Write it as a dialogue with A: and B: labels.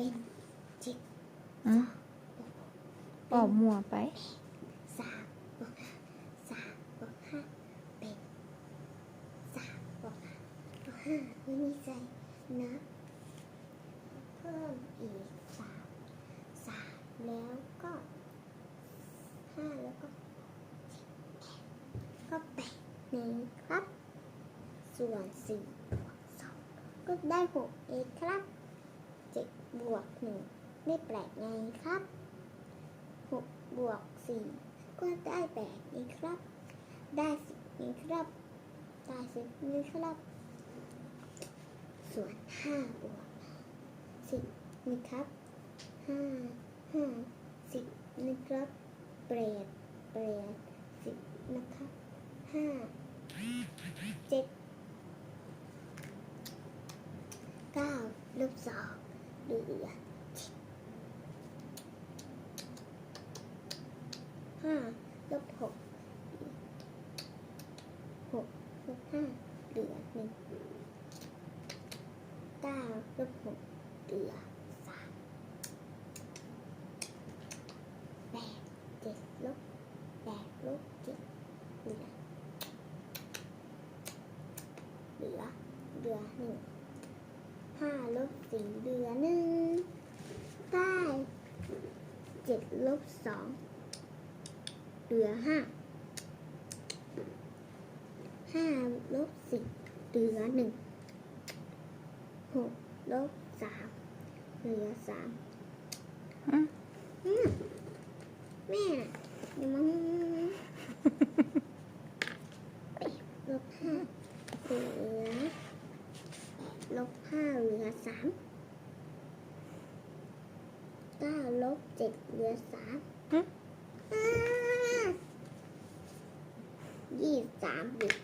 A: เป็นจ็ด
B: อืมออกมัวไป
A: สามบวกห้าสามบวกห้าเป็นสามบวกห้าบวกห้าไม่มีใจนะเพิ่มอีกสามสามแล้วก็ห้าแล้วก็ก็แปดหนึ่งครับ ส่วนสี่บวกสองก็ได้หกเองครับ เจ็ดบวกหนึ่งไม่แปลกไงครับหกบวกสี่ก็ได้แปดเองครับ ได้สิบเองครับ ได้สิบเองครับ ส่วนห้าบวกสิบนะครับห้าห้าสิบนะครับเปรตเปรตสิบนะครับห้าเจ็ดเก้าลบสอง เหลือห้าลบหกหกลบห้าเหลือหนึ่งเก้าลบหกเหลือสามแปดเจ็ดลบแปดลบเจ็ดเหลือเหลือเหลือหนึ่ง ห้าลบสี่เหลือหนึ่งได้เจ็ดลบสองเหลือห้าห้าลบสิบเหลือหนึ่งหกลบสามเหลือสาม
B: อืม
A: อืมแม่น่ะอย่ามาแปดลบห้าเหลือแปดลบห้าเห ลือสามเก้าลบเจ็ดเหลือสาม
B: อืม
A: อ่ายี่สิบสามเหลือ